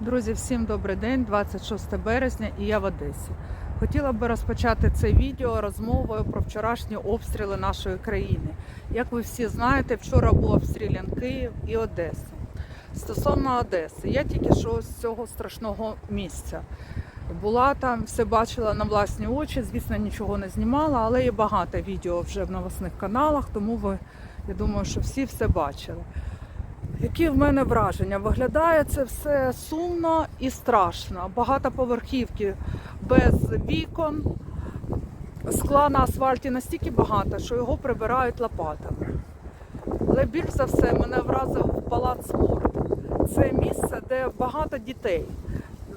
Друзі, всім добрий день, 26 березня, і я в Одесі. Хотіла би розпочати це відео розмовою про вчорашні обстріли нашої країни. Як ви всі знаєте, вчора був обстрілян Київ і Одеса. Стосовно Одеси, я тільки що з цього страшного місця. Була там, все бачила на власні очі, звісно, нічого не знімала, але є багато відео вже в новосних каналах, тому ви, я думаю, що всі все бачили. Які в мене враження? Виглядає це все сумно і страшно. Багатоповерхівки без вікон, скла на асфальті настільки багато, що його прибирають лопатами. Але більш за все мене вразив палац спорту. Це місце, де багато дітей.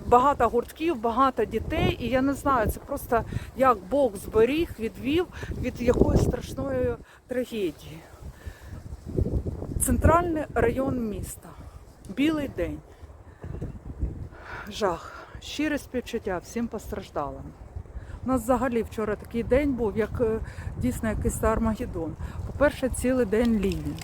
Багато гуртків, багато дітей, і я не знаю, це просто як Бог зберіг, відвів від якоїсь страшної трагедії. Центральний район міста. Білий день. Жах. Щире співчуття всім постраждалим. У нас взагалі вчора такий день був, як е, дійсно якийсь Армагеддон. По-перше, цілий день лінії.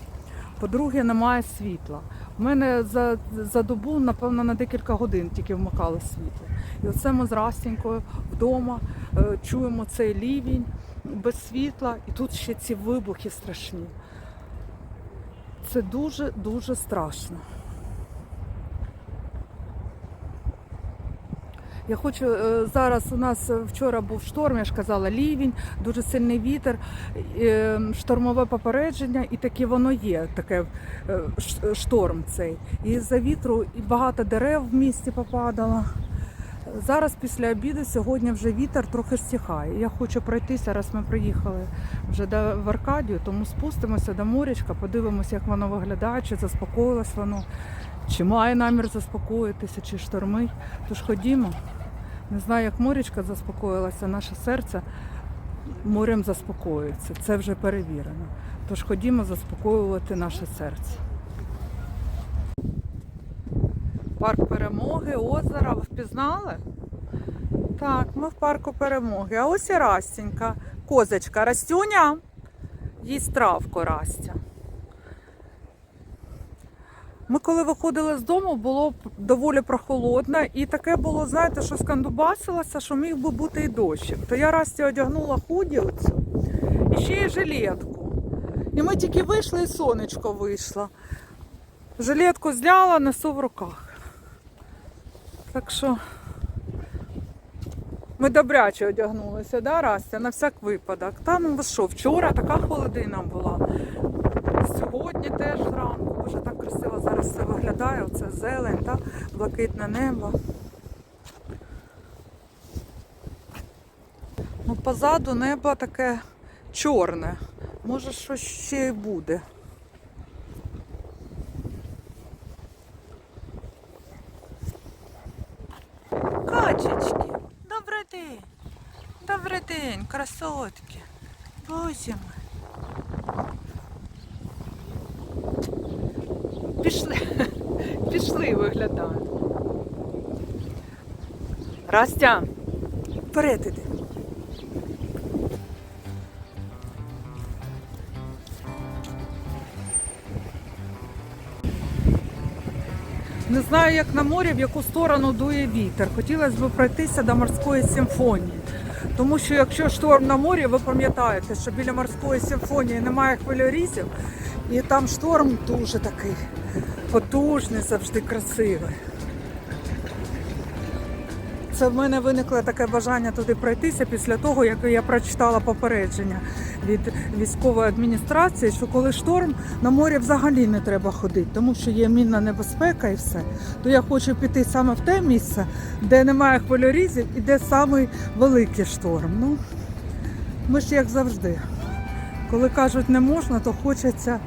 По-друге, немає світла. У мене за, за добу, напевно, на декілька годин тільки вмикали світло. І оце ми з Растінькою вдома е, чуємо цей лівень без світла, і тут ще ці вибухи страшні. Це дуже-дуже страшно. Я хочу е, зараз. У нас вчора був шторм, я ж казала, лівень, дуже сильний вітер, е, штормове попередження, і таке воно є, таке е, шторм цей. І за вітру і багато дерев в місті попадало. Зараз після обіду сьогодні вже вітер трохи стихає. Я хочу пройтися, раз ми приїхали вже до в Аркадію, тому спустимося до морячка, подивимося, як воно виглядає, чи заспокоїлось воно, чи має намір заспокоїтися, чи штормить. Тож ходімо. Не знаю, як морячка заспокоїлася, наше серце морем заспокоюється. Це вже перевірено. Тож ходімо заспокоювати наше серце. Парк перемоги, озеро. Ви впізнали? Так, ми в парку перемоги. А ось і Растінька. Козочка. Растюня. Їсть травку Растя. Ми коли виходили з дому, було доволі прохолодно, і таке було, знаєте, що скандубасилося, що міг би бути і дощик. То я Расті одягнула худі оцю і ще й жилетку. І ми тільки вийшли, і сонечко вийшло. Жилетку зняла, несу в руках. Так що ми добряче одягнулися, да, Растя, на всяк випадок. Та ну що, вчора така холодина була. Сьогодні теж зранку. Дуже так красиво зараз все виглядає. Оце зелень, та блакитне небо. Ну, позаду небо таке чорне. Може, щось ще й буде. Качечки, добрий день. Добрий день, красотки. Боже мой. Пішли. Пішли виглядають. Растя, вперед іди. Не знаю, як на морі, в яку сторону дує вітер. Хотілося б пройтися до морської симфонії. Тому що якщо шторм на морі, ви пам'ятаєте, що біля морської симфонії немає хвильорізів, і там шторм дуже такий потужний, завжди красивий. Це в мене виникло таке бажання туди пройтися після того, як я прочитала попередження від військової адміністрації, що коли шторм на морі взагалі не треба ходити, тому що є мінна небезпека і все. То я хочу піти саме в те місце, де немає хвильорізів і де самий великий шторм. Ну, ми ж як завжди. Коли кажуть не можна, то хочеться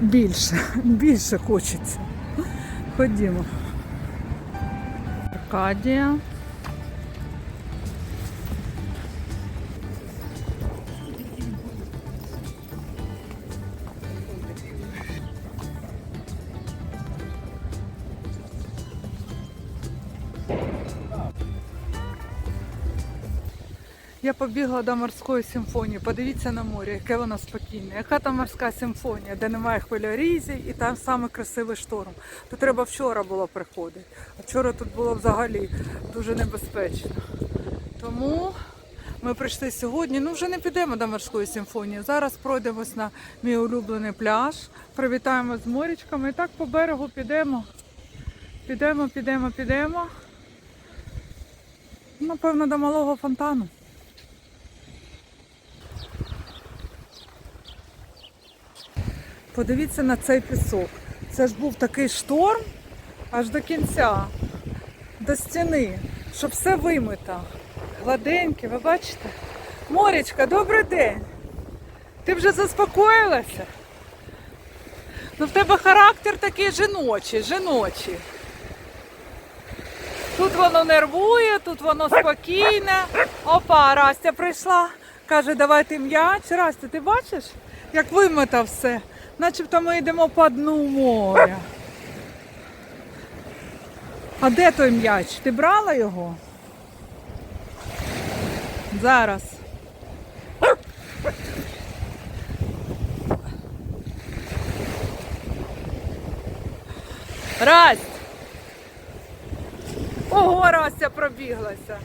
більше. Більше хочеться. Ходімо. Аркадія. Побігла до морської симфонії. Подивіться на море, яке воно спокійне. Яка там морська симфонія, де немає хвилярізів і там саме красивий шторм. То треба вчора було приходити. А вчора тут було взагалі дуже небезпечно. Тому ми прийшли сьогодні. Ну вже не підемо до морської симфонії. Зараз пройдемось на мій улюблений пляж, привітаємо з морячками і так по берегу підемо. Підемо, підемо, підемо. Напевно, до малого фонтану. Подивіться на цей пісок. Це ж був такий шторм аж до кінця, до стіни, щоб все вимито. Гладеньке, ви бачите? Морічка, добрий день. Ти вже заспокоїлася? Ну в тебе характер такий жіночий, жіночий. Тут воно нервує, тут воно спокійне. Опа, Растя прийшла. Каже, давайте м'яч. Растя, ти бачиш, як вимито все? Начебто ми йдемо по дну моря. А де той м'яч? Ти брала його? Зараз. Расть! Ого, Растя пробіглася.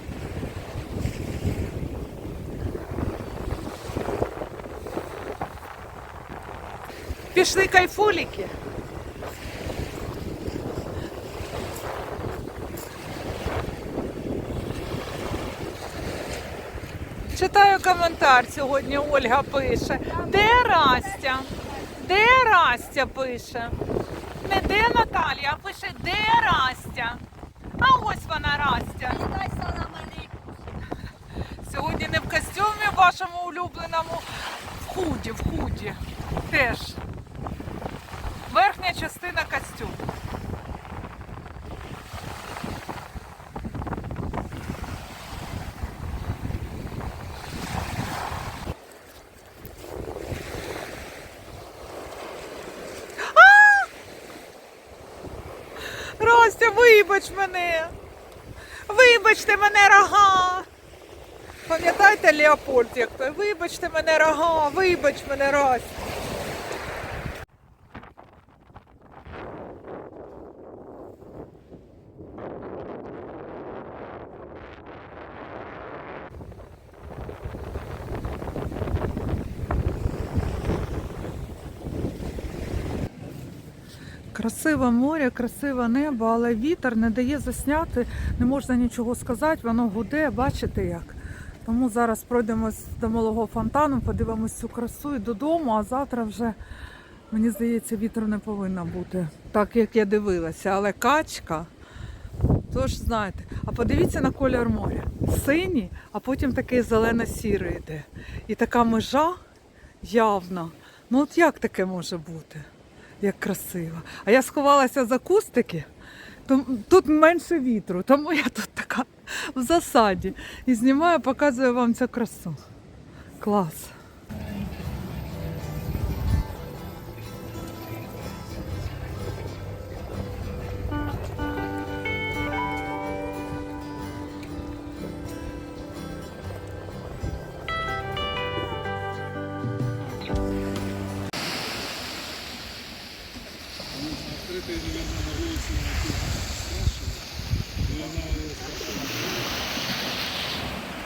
Пішли кайфуліки. Читаю коментар сьогодні. Ольга пише. Де Растя? Де Растя пише? Не де Наталія, а пише де Растя. А ось вона Растя. Сьогодні не в костюмі вашому улюбленому, в худі, в худі. Теж. Вибач мене. Вибачте мене рога. Пам'ятаєте Леопольд, як той? Вибачте мене рога, вибач мене Ростя. Красиве море, красиве небо, але вітер не дає засняти, не можна нічого сказати, воно гуде, бачите як. Тому зараз пройдемось до малого фонтану, подивимось цю красу і додому, а завтра вже, мені здається, вітру не повинно бути, так як я дивилася. Але качка, тож знаєте, а подивіться на колір моря. Синій, а потім такий зелено-сірий йде. І така межа явна. Ну от як таке може бути? Як красиво. А я сховалася за кустики, тут менше вітру, тому я тут така в засаді. І знімаю, показую вам цю красу. Клас.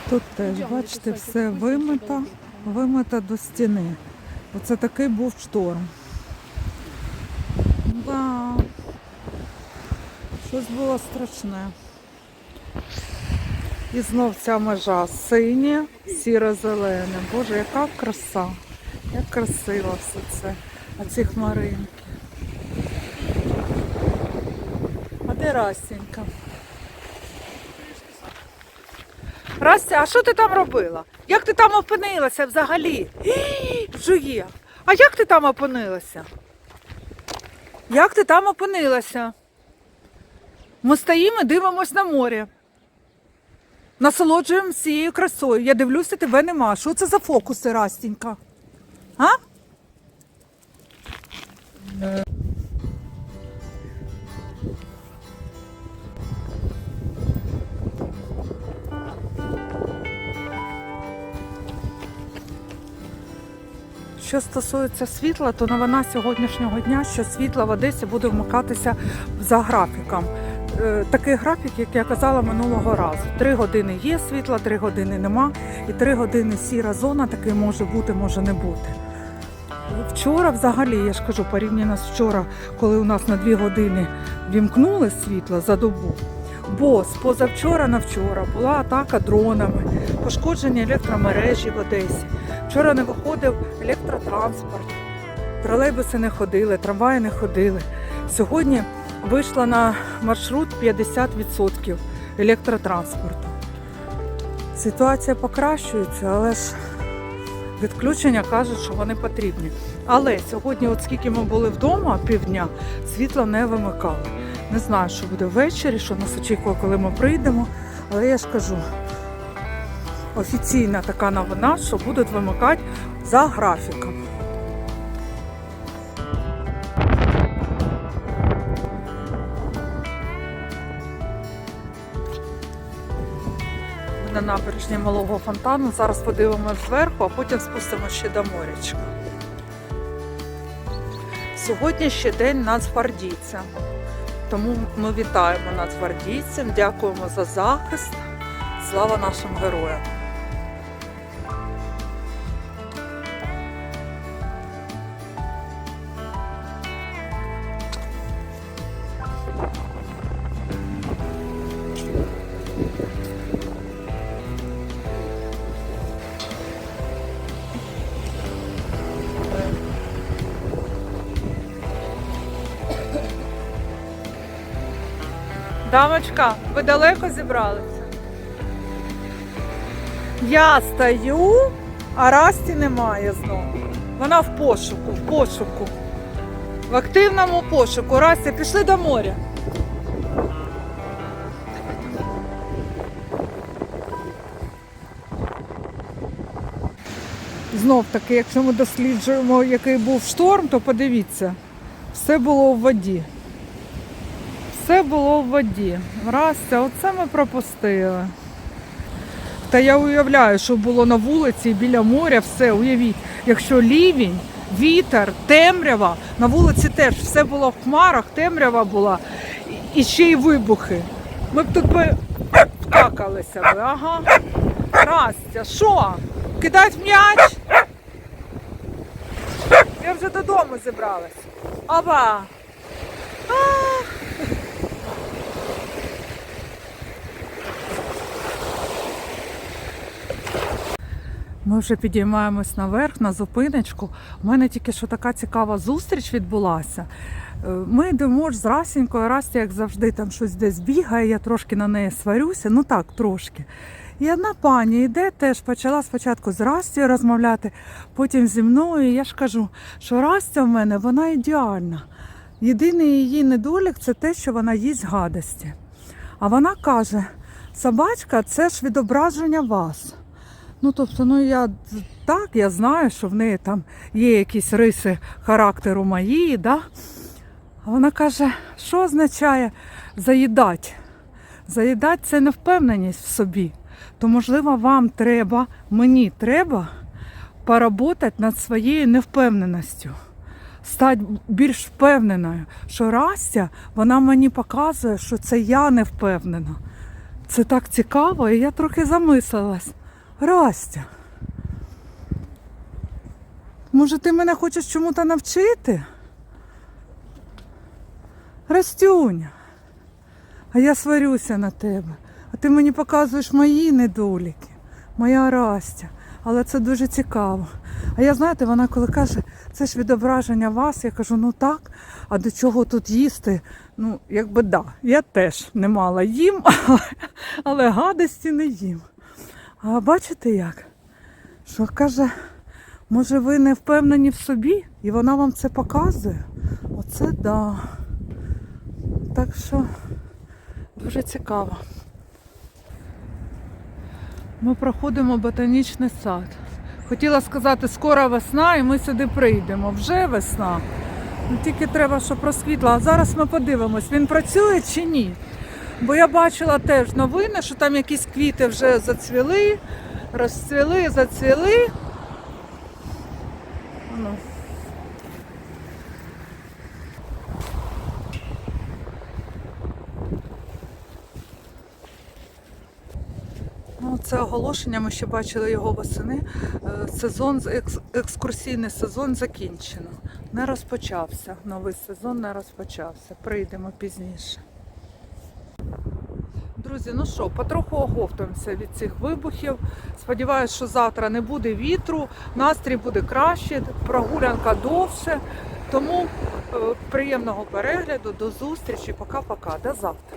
Тут теж, бачите, все вимито, вимито до стіни. Оце такий був шторм. Да. Щось було страшне. І знов ця межа синє, сіро-зелене. Боже, яка краса, як красиво все це. А ці хмаринки. А де Растенька? Растя, а що ти там робила? Як ти там опинилася взагалі? Жує. А як ти там опинилася? Як ти там опинилася? Ми стоїмо і дивимось на море. Насолоджуємо цією красою. Я дивлюся, тебе нема. Що це за фокуси, Растінька? А? Що стосується світла, то новина сьогоднішнього дня, що світло в Одесі буде вмикатися за графіком. Е, Такий графік, як я казала минулого разу. Три години є світла, три години нема, і три години сіра зона такий може бути, може не бути. Вчора, взагалі, я ж кажу, порівняно з вчора, коли у нас на дві години вімкнули світло за добу. Бо з позавчора на вчора була атака дронами, пошкодження електромережі в Одесі. Вчора не виходив електротранспорт, тролейбуси не ходили, трамваї не ходили. Сьогодні вийшла на маршрут 50% електротранспорту. Ситуація покращується, але ж відключення кажуть, що вони потрібні. Але сьогодні, от скільки ми були вдома півдня, світло не вимикали. Не знаю, що буде ввечері, що нас очікує, коли ми прийдемо. Але я ж кажу, офіційна така новина, що будуть вимикати за графіком. На набережні малого фонтану. Зараз подивимося зверху, а потім спустимо ще до морячка. Сьогодні ще день нацгвардійця. Тому ми вітаємо нацгвардійцям, дякуємо за захист. Слава нашим героям! Дамочка, ви далеко зібралися? Я стою, а Расті немає знову. Вона в пошуку, в пошуку. В активному пошуку. Растя, пішли до моря. Знов таки, якщо ми досліджуємо, який був шторм, то подивіться, все було в воді. Все було в воді. Растя, оце ми пропустили. Та я уявляю, що було на вулиці біля моря, все, уявіть, якщо лівень, вітер, темрява, на вулиці теж все було в хмарах, темрява була, і ще й вибухи. Ми б тут би вкакалися би, ага. Растя, що? Кидать м'яч? Я вже додому зібралась. Оба! Ми вже підіймаємось наверх на зупиночку. У мене тільки що така цікава зустріч відбулася. Е, Ми йдемо ж з Расінькою, Растя, як завжди, там щось десь бігає, я трошки на неї сварюся, ну так, трошки. І одна пані йде, теж почала спочатку з Растю розмовляти, потім зі мною. І я ж кажу, що Растя в мене вона ідеальна. Єдиний її недолік це те, що вона їсть гадості. А вона каже: собачка це ж відображення вас. Ну, тобто, ну я так, я знаю, що в неї там є якісь риси характеру мої, да? А вона каже, що означає заїдати? Заїдати це невпевненість в собі. То, можливо, вам треба, мені треба поработати над своєю невпевненістю. Стати більш впевненою, що Растя, вона мені показує, що це я не впевнена. Це так цікаво, і я трохи замислилась. Растя. Може, ти мене хочеш чому-то навчити? Растюня. А я сварюся на тебе. А ти мені показуєш мої недоліки, моя Растя. Але це дуже цікаво. А я знаєте, вона коли каже, це ж відображення вас, я кажу, ну так, а до чого тут їсти? Ну, якби да, я теж немало їм, але, але гадості не їм. А бачите як? Що каже, може ви не впевнені в собі, і вона вам це показує? Оце да. Так що дуже цікаво. Ми проходимо ботанічний сад. Хотіла сказати, скоро весна і ми сюди прийдемо. Вже весна. Ну, тільки треба, щоб розквітла. А зараз ми подивимось, він працює чи ні. Бо я бачила теж новини, що там якісь квіти вже зацвіли, розцвіли, зацвіли. Ну. Ну, це оголошення, ми ще бачили його восени. Е, Сезон, екскурсійний сезон закінчено. Не розпочався. Новий сезон не розпочався. Прийдемо пізніше. Друзі, ну що, потроху оговтуємося від цих вибухів. Сподіваюсь, що завтра не буде вітру, настрій буде краще, прогулянка довше. Тому е, приємного перегляду, до зустрічі, пока-пока, до завтра.